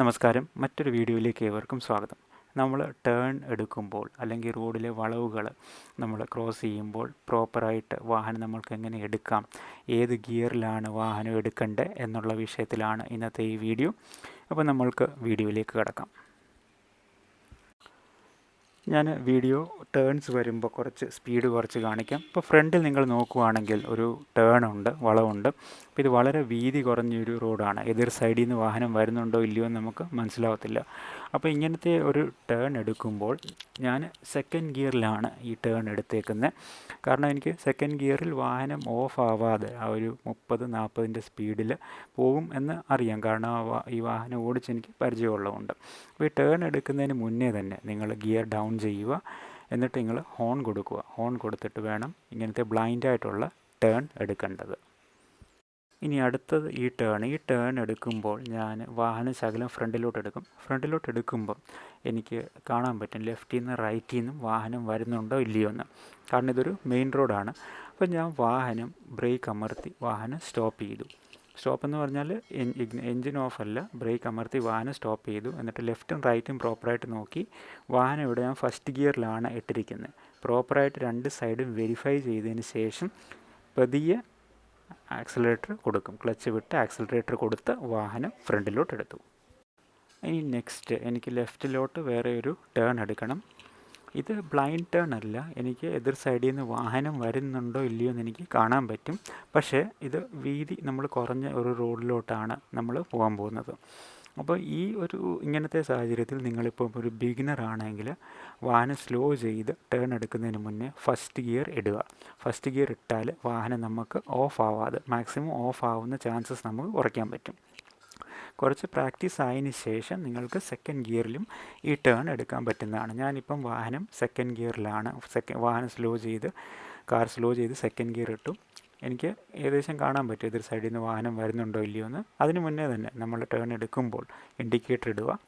നമസ്കാരം. മറ്റൊരു വീഡിയോയിലേക്ക് ഏവർക്കും സ്വാഗതം. നമ്മൾ ടേൺ എടുക്കുമ്പോൾ അല്ലെങ്കിൽ റോഡിലെ വളവുകൾ നമ്മൾ ക്രോസ് ചെയ്യുമ്പോൾ പ്രോപ്പറായിട്ട് വാഹനം നമ്മൾക്ക് എങ്ങനെ എടുക്കാം? ഏത് ഗിയറിലാണ് വാഹനം എടുക്കേണ്ടത് എന്നുള്ള വിഷയത്തിലാണ് ഇന്നത്തെ ഈ വീഡിയോ. അപ്പോൾ നമ്മൾക്ക് വീഡിയോയിലേക്ക് കിടക്കാം. ഞാൻ വീഡിയോ ടേൺസ് വരുമ്പോൾ കുറച്ച് സ്പീഡ് കുറച്ച് കാണിക്കാം. ഇപ്പോൾ ഫ്രണ്ടിൽ നിങ്ങൾ നോക്കുവാണെങ്കിൽ ഒരു ടേൺ ഉണ്ട് വളവുണ്ട്. അപ്പോൾ ഇത് വളരെ വീതി കുറഞ്ഞൊരു റോഡാണ് എതിർ സൈഡിൽ നിന്ന് വാഹനം വരുന്നുണ്ടോ ഇല്ലയോ എന്ന് നമുക്ക് മനസ്സിലാവത്തില്ല. അപ്പോൾ ഇങ്ങനത്തെ ഒരു ടേൺ എടുക്കുമ്പോൾ ഞാൻ സെക്കൻഡ് ഗിയറിലാണ് ഈ ടേൺ എടുത്തേക്കുന്നത്. കാരണം എനിക്ക് സെക്കൻഡ് ഗിയറിൽ വാഹനം ഓഫ് ആവാതെ ആ ഒരു മുപ്പത് നാൽപ്പതിന്റെ സ്പീഡിൽ പോകും എന്ന് അറിയാം. കാരണം ഈ വാഹനം ഓടിച്ച് എനിക്ക് പരിചയമുള്ളതുകൊണ്ട്. അപ്പോൾ ഈ ടേൺ എടുക്കുന്നതിന് മുന്നേ തന്നെ നിങ്ങൾ ഗിയർ ഡൗൺ ചെയ്യുക. എന്നിട്ട് നിങ്ങൾ ഹോൺ കൊടുക്കുക. ഹോൺ കൊടുത്തിട്ട് വേണം ഇങ്ങനത്തെ ബ്ലൈൻഡായിട്ടുള്ള ടേൺ എടുക്കേണ്ടത്. ഇനി അടുത്തത് ഈ ടേൺ ഈ ടേൺ എടുക്കുമ്പോൾ ഞാൻ വാഹന ശകലം ഫ്രണ്ടിലോട്ട് എടുക്കും. ഫ്രണ്ടിലോട്ട് എടുക്കുമ്പോൾ എനിക്ക് കാണാൻ പറ്റും ലെഫ്റ്റിൽ നിന്ന് റൈറ്റിൽ നിന്നും വാഹനം വരുന്നുണ്ടോ ഇല്ലയോ എന്ന്. കാരണം ഇതൊരു മെയിൻ റോഡാണ്. അപ്പോൾ ഞാൻ വാഹനം ബ്രേക്ക് അമർത്തി വാഹനം സ്റ്റോപ്പ് ചെയ്തു. സ്റ്റോപ്പ് എന്ന് പറഞ്ഞാൽ എഞ്ചിൻ ഓഫ് അല്ല. ബ്രേക്ക് അമർത്തി വാഹനം സ്റ്റോപ്പ് ചെയ്തു. എന്നിട്ട് ലെഫ്റ്റും റൈറ്റും പ്രോപ്പറായിട്ട് നോക്കി വാഹനം ഇവിടെ ഞാൻ ഫസ്റ്റ് ഗിയറിലാണ് ഇട്ടിരിക്കുന്നത്. പ്രോപ്പറായിട്ട് രണ്ട് സൈഡും വെരിഫൈ ചെയ്തതിന് ശേഷം പതിയെ ആക്സിലറേറ്റർ കൊടുക്കും. ക്ലച്ച് വിട്ട് ആക്സിലറേറ്റർ കൊടുത്ത് വാഹനം ഫ്രണ്ടിലോട്ട് എടുത്തു ഇനി നെക്സ്റ്റ് എനിക്ക് ലെഫ്റ്റിലോട്ട് വേറെ ഒരു ടേൺ എടുക്കണം. ഇത് ബ്ലൈൻഡ് ടേൺ അല്ല. എനിക്ക് എതിർ സൈഡിൽ നിന്ന് വാഹനം വരുന്നുണ്ടോ ഇല്ലയോ എന്ന് എനിക്ക് കാണാൻ പറ്റും. പക്ഷേ ഇത് വീതി നമ്മൾ കുറഞ്ഞ ഒരു റോഡിലോട്ടാണ് നമ്മൾ പോകാൻ പോകുന്നത്. അപ്പോൾ ഈ ഒരു ഇങ്ങനത്തെ സാഹചര്യത്തിൽ നിങ്ങളിപ്പോൾ ഒരു ബിഗിനർ ആണെങ്കിൽ വാഹനം സ്ലോ ചെയ്ത് ടേൺ എടുക്കുന്നതിന് മുന്നേ ഫസ്റ്റ് ഗിയർ ഇടുക. ഫസ്റ്റ് ഗിയർ ഇട്ടാൽ വാഹനം നമുക്ക് ഓഫ് ആവാതെ മാക്സിമം ഓഫ് ആവുന്ന ചാൻസസ് നമുക്ക് കുറയ്ക്കാൻ പറ്റും. കുറച്ച് പ്രാക്ടീസ് ആയതിനു ശേഷം നിങ്ങൾക്ക് സെക്കൻഡ് ഗിയറിലും ഈ ടേൺ എടുക്കാൻ പറ്റുന്നതാണ്. ഞാനിപ്പം വാഹനം സെക്കൻഡ് ഗിയറിലാണ് സെക്കൻഡ് വാഹനം സ്ലോ ചെയ്ത് കാർ സ്ലോ ചെയ്ത് സെക്കൻഡ് ഗിയർ ഇട്ടു. എനിക്ക് ഏകദേശം കാണാൻ പറ്റും എതിർ സൈഡിൽ നിന്ന് വാഹനം വരുന്നുണ്ടോ ഇല്ലയോ എന്ന്. അതിന് മുന്നേ തന്നെ നമ്മൾ ടേൺ എടുക്കുമ്പോൾ ഇൻഡിക്കേറ്റർ ഇടുക.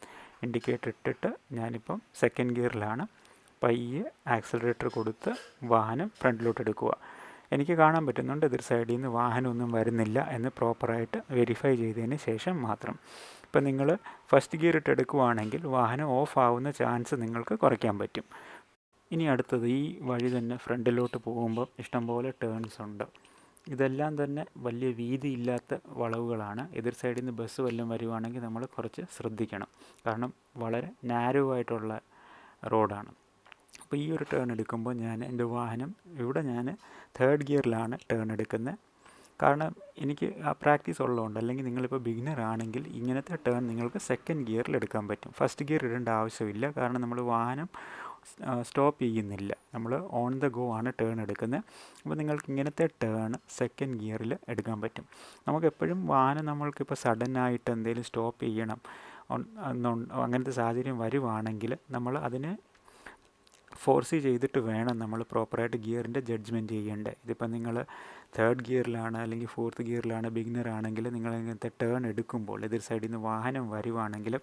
ഇൻഡിക്കേറ്റർ ഇട്ടിട്ട് ഞാനിപ്പം സെക്കൻഡ് ഗിയറിലാണ് പയ്യെ ആക്സിലറേറ്റർ കൊടുത്ത് വാഹനം ഫ്രണ്ടിലോട്ട് എടുക്കുക. എനിക്ക് കാണാൻ പറ്റുന്നുണ്ട് എതിർ സൈഡിൽ നിന്ന് വാഹനമൊന്നും വരുന്നില്ല എന്ന് പ്രോപ്പറായിട്ട് വെരിഫൈ ചെയ്തതിന് ശേഷം മാത്രം. ഇപ്പം നിങ്ങൾ ഫസ്റ്റ് ഗിയർ ഇട്ട് എടുക്കുവാണെങ്കിൽ വാഹനം ഓഫ് ആവുന്ന ചാൻസ് നിങ്ങൾക്ക് കുറയ്ക്കാൻ പറ്റും. ഇനി അടുത്തത് ഈ വഴി തന്നെ ഫ്രണ്ടിലോട്ട് പോകുമ്പോൾ ഇഷ്ടംപോലെ ടേൺസ് ഉണ്ട്. ഇതെല്ലാം തന്നെ വലിയ വീതിയില്ലാത്ത വളവുകളാണ്. എതിർ സൈഡിൽ നിന്ന് ബസ് വല്ലതും വരുവാണെങ്കിൽ നമ്മൾ കുറച്ച് ശ്രദ്ധിക്കണം. കാരണം വളരെ നാരോ ആയിട്ടുള്ള റോഡാണ് അപ്പോൾ ഈ ഒരു ടേൺ എടുക്കുമ്പോൾ ഞാൻ എന്റെ വാഹനം ഇവിടെ ഞാൻ തേർഡ് ഗിയറിലാണ് ടേൺ എടുക്കുന്നത് കാരണം എനിക്ക് ആ പ്രാക്ടീസ് ഉള്ളതുകൊണ്ട് അല്ലെങ്കിൽ നിങ്ങളിപ്പോൾ ബിഗിനർ ആണെങ്കിൽ ഇങ്ങനത്തെ ടേൺ നിങ്ങൾക്ക് സെക്കൻഡ് ഗിയറിൽ എടുക്കാൻ പറ്റും. ഫസ്റ്റ് ഗിയർ ഇടേണ്ട ആവശ്യമില്ല. കാരണം നമ്മൾ വാഹനം സ്റ്റോപ്പ് ചെയ്യുന്നില്ല. നമ്മൾ ഓൺ ദ ഗോ ആണ് ടേൺ എടുക്കുന്നത്. അപ്പോൾ നിങ്ങൾക്ക് ഇങ്ങനത്തെ ടേൺ സെക്കൻഡ് ഗിയറിൽ എടുക്കാൻ പറ്റും. നമുക്ക് എപ്പോഴും വാഹനം നമ്മൾക്കിപ്പോൾ സഡനായിട്ട് എന്തെങ്കിലും സ്റ്റോപ്പ് ചെയ്യണം. അങ്ങനത്തെ സാഹചര്യം വരുവാണെങ്കിൽ നമ്മൾ അതിനെ ഫോഴ്സ് ചെയ്തിട്ട് വേണം നമ്മൾ പ്രോപ്പറായിട്ട് ഗിയറിന്റെ ജഡ്ജ്മെന്റ് ചെയ്യേണ്ടത് ഇതിപ്പോൾ നിങ്ങൾ തേർഡ് ഗിയറിലാണ് അല്ലെങ്കിൽ ഫോർത്ത് ഗിയറിലാണ് ബിഗിനർ ആണെങ്കിൽ നിങ്ങൾ ഇങ്ങനത്തെ ടേൺ എടുക്കുമ്പോൾ എതിർ സൈഡിൽ നിന്ന് വാഹനം വരുവാണെങ്കിൽ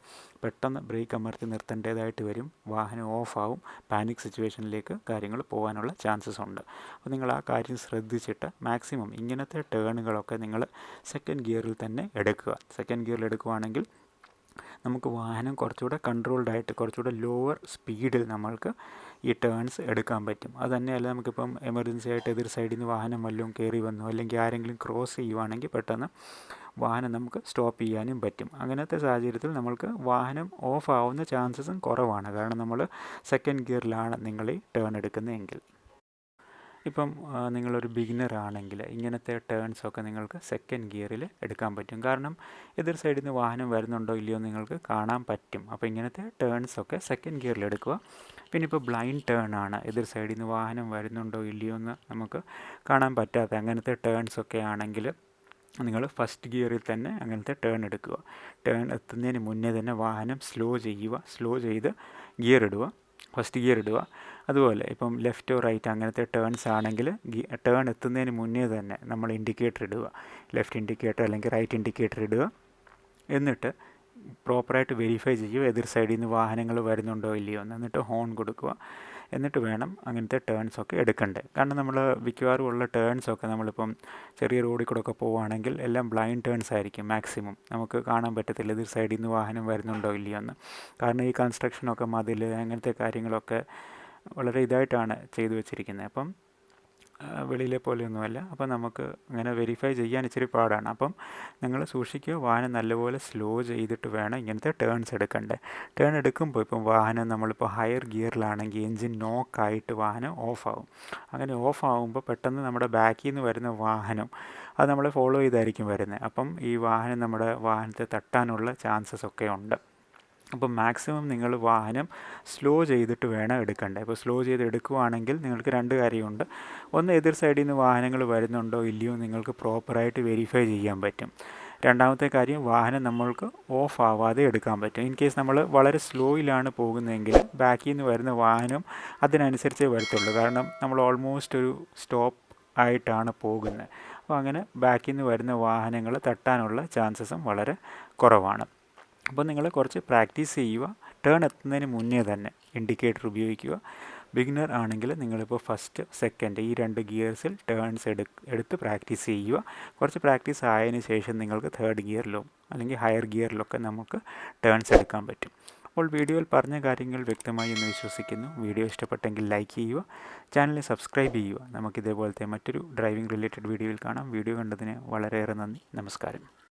പെട്ടെന്ന് ബ്രേക്ക് അമർത്തി നിർത്തേണ്ടതായിട്ട് വരും. വാഹനം ഓഫ് പാനിക് സിറ്റുവേഷനിലേക്ക് കാര്യങ്ങൾ പോകാനുള്ള ചാൻസസ് ഉണ്ട്. അപ്പോൾ നിങ്ങൾ ആ കാര്യം ശ്രദ്ധിച്ചിട്ട് മാക്സിമം ഇങ്ങനത്തെ ടേണുകളൊക്കെ നിങ്ങൾ സെക്കൻഡ് ഗിയറിൽ തന്നെ എടുക്കുക. സെക്കൻഡ് ഗിയറിൽ എടുക്കുവാണെങ്കിൽ നമുക്ക് വാഹനം കുറച്ചുകൂടെ കൺട്രോൾഡ് ആയിട്ട് കുറച്ചുകൂടെ ലോവർ സ്പീഡിൽ നമ്മൾക്ക് ഈ ടേൺസ് എടുക്കാൻ പറ്റും. അത് തന്നെയല്ല നമുക്കിപ്പം എമർജൻസി ആയിട്ട് എതിർ സൈഡിൽ നിന്ന് വാഹനം വല്ലതും കയറി വന്നു അല്ലെങ്കിൽ ആരെങ്കിലും ക്രോസ് ചെയ്യുവാണെങ്കിൽ പെട്ടെന്ന് വാഹനം നമുക്ക് സ്റ്റോപ്പ് ചെയ്യാനും പറ്റും. അങ്ങനത്തെ സാഹചര്യത്തിൽ നമ്മൾക്ക് വാഹനം ഓഫ് ആവുന്ന ചാൻസസും കുറവാണ്. കാരണം നമ്മൾ സെക്കൻഡ് ഗിയറിലാണ് നിങ്ങൾ ഈ ടേൺ എടുക്കുന്നതെങ്കിൽ. ഇപ്പം നിങ്ങളൊരു ബിഗിനർ ആണെങ്കിൽ ഇങ്ങനത്തെ ടേൺസൊക്കെ നിങ്ങൾക്ക് സെക്കൻഡ് ഗിയറിൽ എടുക്കാൻ പറ്റും. കാരണം എതിർ സൈഡിൽ നിന്ന് വാഹനം വരുന്നുണ്ടോ ഇല്ലയോ നിങ്ങൾക്ക് കാണാൻ പറ്റും. അപ്പോൾ ഇങ്ങനത്തെ ടേൺസൊക്കെ സെക്കൻഡ് ഗിയറിൽ എടുക്കുക. പിന്നെ ഇപ്പോൾ ബ്ലൈൻഡ് ടേൺ ആണ്. എതിർ സൈഡിൽ നിന്ന് വാഹനം വരുന്നുണ്ടോ ഇല്ലയോ എന്ന് നമുക്ക് കാണാൻ പറ്റാത്ത അങ്ങനത്തെ ടേൺസൊക്കെ ആണെങ്കിൽ നിങ്ങൾ ഫസ്റ്റ് ഗിയറിൽ തന്നെ അങ്ങനത്തെ ടേൺ എടുക്കുക. ടേൺ എത്തുന്നതിന് മുന്നേ തന്നെ വാഹനം സ്ലോ ചെയ്യുക. സ്ലോ ചെയ്ത് ഗിയർ ഇടുക. ഫസ്റ്റ് ഗിയർ ഇടുക. അതുപോലെ ഇപ്പം ലെഫ്റ്റോ റൈറ്റ് അങ്ങനത്തെ ടേൺസ് ആണെങ്കിൽ ടേൺ എത്തുന്നതിന് മുന്നേ തന്നെ നമ്മൾ ഇൻഡിക്കേറ്റർ ഇടുക. ലെഫ്റ്റ് ഇൻഡിക്കേറ്റർ അല്ലെങ്കിൽ റൈറ്റ് ഇൻഡിക്കേറ്റർ ഇടുക. എന്നിട്ട് പ്രോപ്പറായിട്ട് വെരിഫൈ ചെയ്യുക. എതിർ സൈഡിൽ നിന്ന് വാഹനങ്ങൾ വരുന്നുണ്ടോ ഇല്ലയോ എന്ന്. എന്നിട്ട് ഹോൺ കൊടുക്കുക. എന്നിട്ട് വേണം അങ്ങനത്തെ ടേൺസ് ഒക്കെ എടുക്കണ്ടേ. കാരണം നമ്മൾ മിക്കവാറും ഉള്ള ടേൺസ് ഒക്കെ നമ്മളിപ്പം ചെറിയ റോഡിൽ കൂടെ ഒക്കെ പോവുകയാണെങ്കിൽ എല്ലാം ബ്ലൈൻഡ് ടേൺസ് ആയിരിക്കും മാക്സിമം നമുക്ക് കാണാൻ പറ്റത്തില്ല ഇതൊരു സൈഡിൽ നിന്ന് വാഹനം വരുന്നുണ്ടോ ഇല്ലയോ എന്ന്. കാരണം ഈ കൺസ്ട്രക്ഷനൊക്കെ മതിൽ അങ്ങനത്തെ കാര്യങ്ങളൊക്കെ വളരെ ഇതായിട്ടാണ് ചെയ്തു വെച്ചിരിക്കുന്നത്. അപ്പം വെളിയിലെ പോലെയൊന്നുമല്ല. അപ്പം നമുക്ക് അങ്ങനെ വെരിഫൈ ചെയ്യാൻ ഇച്ചിരി പാടാണ്. അപ്പം നിങ്ങൾ സൂക്ഷിക്കുക വാഹനം നല്ലപോലെ സ്ലോ ചെയ്തിട്ട് വേണം ഇങ്ങനത്തെ ടേൺസ് എടുക്കേണ്ടത്. ടേൺ എടുക്കുമ്പോൾ ഇപ്പം വാഹനം നമ്മളിപ്പോൾ ഹയർ ഗിയറിലാണെങ്കിൽ എൻജിൻ നോക്കായിട്ട് വാഹനം ഓഫാവും അങ്ങനെ ഓഫ് ആകുമ്പോൾ പെട്ടെന്ന് നമ്മുടെ ബാക്കിൽ നിന്ന് വരുന്ന വാഹനം അത് നമ്മളെ ഫോളോ ചെയ്തായിരിക്കും വരുന്നത്. അപ്പം ഈ വാഹനം നമ്മുടെ വാഹനത്തെ തട്ടാനുള്ള ചാൻസസ് ഒക്കെ ഉണ്ട്. അപ്പോൾ മാക്സിമം നിങ്ങൾ വാഹനം സ്ലോ ചെയ്തിട്ട് വേണം എടുക്കേണ്ടത്. ഇപ്പോൾ സ്ലോ ചെയ്ത് എടുക്കുവാണെങ്കിൽ നിങ്ങൾക്ക് രണ്ട് കാര്യമുണ്ട്. ഒന്ന് എതിർ സൈഡിൽ നിന്ന് വാഹനങ്ങൾ വരുന്നുണ്ടോ ഇല്ലയോ നിങ്ങൾക്ക് പ്രോപ്പറായിട്ട് വെരിഫൈ ചെയ്യാൻ പറ്റും. രണ്ടാമത്തെ കാര്യം വാഹനം നമ്മൾക്ക് ഓഫ് ആവാതെ എടുക്കാൻ പറ്റും. ഇൻ കേസ് നമ്മൾ വളരെ സ്ലോയിലാണ് പോകുന്നതെങ്കിൽ ബാക്കിൽ നിന്ന് വരുന്ന വാഹനം അതിനനുസരിച്ചേ വരത്തുള്ളൂ. കാരണം നമ്മൾ ഓൾമോസ്റ്റ് ഒരു സ്റ്റോപ്പ് ആയിട്ടാണ് പോകുന്നത്. അപ്പോൾ അങ്ങനെ ബാക്കിൽ നിന്ന് വരുന്ന വാഹനങ്ങൾ തട്ടാനുള്ള ചാൻസസും വളരെ കുറവാണ്. അപ്പോൾ നിങ്ങൾ കുറച്ച് പ്രാക്ടീസ് ചെയ്യുക. ടേൺ എത്തുന്നതിന് മുന്നേ തന്നെ ഇൻഡിക്കേറ്റർ ഉപയോഗിക്കുക. ബിഗിനർ ആണെങ്കിൽ നിങ്ങളിപ്പോൾ ഫസ്റ്റ് സെക്കൻഡ് ഈ രണ്ട് ഗിയേഴ്സിൽ ടേൺസ് എടു എടുത്ത് പ്രാക്ടീസ് ചെയ്യുക. കുറച്ച് പ്രാക്ടീസ് ആയതിനു ശേഷം നിങ്ങൾക്ക് തേർഡ് ഗിയറിലോ അല്ലെങ്കിൽ ഹയർ ഗിയറിലൊക്കെ നമുക്ക് ടേൺസ് എടുക്കാൻ പറ്റും. അപ്പോൾ വീഡിയോയിൽ പറഞ്ഞ കാര്യങ്ങൾ വ്യക്തമായി എന്ന് വിശ്വസിക്കുന്നു. വീഡിയോ ഇഷ്ടപ്പെട്ടെങ്കിൽ ലൈക്ക് ചെയ്യുക. ചാനൽ സബ്സ്ക്രൈബ് ചെയ്യുക. നമുക്കിതേപോലത്തെ മറ്റൊരു ഡ്രൈവിംഗ് റിലേറ്റഡ് വീഡിയോയിൽ കാണാം. വീഡിയോ കണ്ടതിന് വളരെയേറെ നന്ദി. നമസ്കാരം.